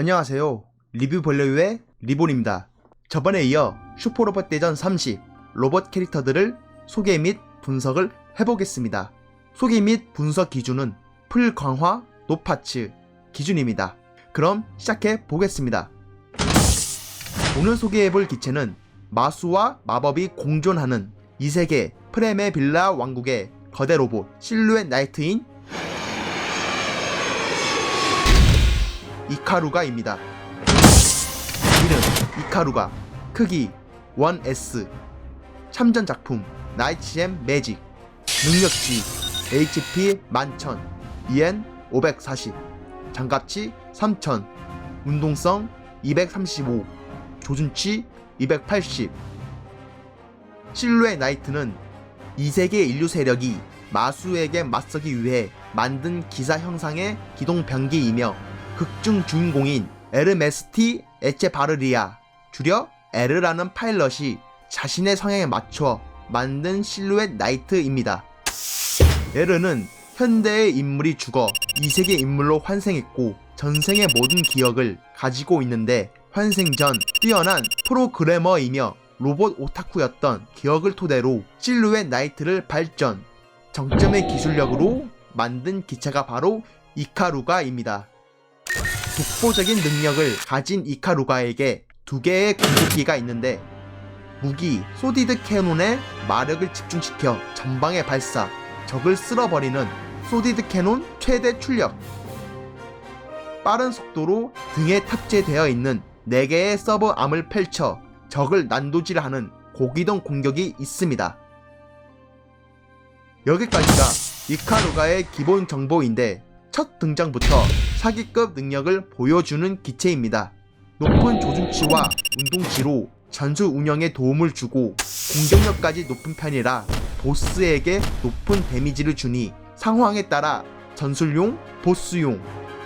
안녕하세요. 리뷰 벌레유의 리본입니다. 저번에 이어 슈퍼로봇 대전 30 로봇 캐릭터들을 소개 및 분석을 해보겠습니다. 소개 및 분석 기준은 풀 강화 노파츠 기준입니다. 그럼 시작해 보겠습니다. 오늘 소개해볼 기체는 마수와 마법이 공존하는 이 세계 프레메 빌라 왕국의 거대 로봇 실루엣 나이트인 이카루가입니다. 이름 이카루가 크기 1S 참전 작품 나이츠엠 매직. 능력치 HP 11,000 EN 540 장갑치 3,000 운동성 235 조준치 280 실루엣 나이트는 이세계 인류 세력이 마수에게 맞서기 위해 만든 기사 형상의 기동 병기이며 극중 주인공인 에르메스티 에체바르리아 줄여 에르라는 파일럿이 자신의 성향에 맞춰 만든 실루엣 나이트입니다. 에르는 현대의 인물이 죽어 이세계 인물로 환생했고 전생의 모든 기억을 가지고 있는데 환생 전 뛰어난 프로그래머이며 로봇 오타쿠였던 기억을 토대로 실루엣 나이트를 발전 정점의 기술력으로 만든 기체가 바로 이카루가입니다. 독보적인 능력을 가진 이카루가에게 두 개의 공격기가 있는데 무기 소디드 캐논의 마력을 집중시켜 전방에 발사 적을 쓸어버리는 소디드 캐논 최대 출력 빠른 속도로 등에 탑재되어 있는 4개의 서버 암을 펼쳐 적을 난도질하는 고기동 공격이 있습니다. 여기까지가 이카루가의 기본 정보인데 첫 등장부터 사기급 능력을 보여주는 기체입니다. 높은 조준치와 운동치로 전술 운영에 도움을 주고 공격력까지 높은 편이라 보스에게 높은 데미지를 주니 상황에 따라 전술용, 보스용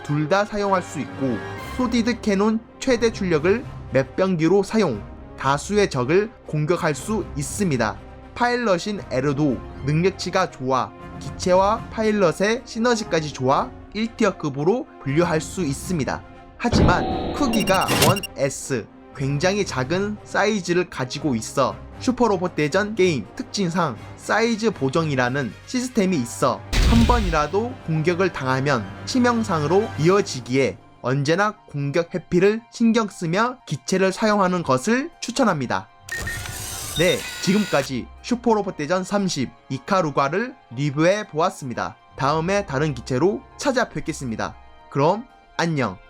둘 다 사용할 수 있고 소디드 캐논 최대 출력을 몇 병기로 사용 다수의 적을 공격할 수 있습니다. 파일럿인 에르도 능력치가 좋아 기체와 파일럿의 시너지까지 좋아 1티어급으로 분류할 수 있습니다. 하지만 크기가 1S 굉장히 작은 사이즈를 가지고 있어 슈퍼로봇 대전 게임 특징상 사이즈 보정이라는 시스템이 있어 한 번이라도 공격을 당하면 치명상으로 이어지기에 언제나 공격 회피를 신경 쓰며 기체를 사용하는 것을 추천합니다. 네, 지금까지 슈퍼로봇 대전 30 이카루가를 리뷰해 보았습니다. 다음에 다른 기체로 찾아뵙겠습니다. 그럼 안녕.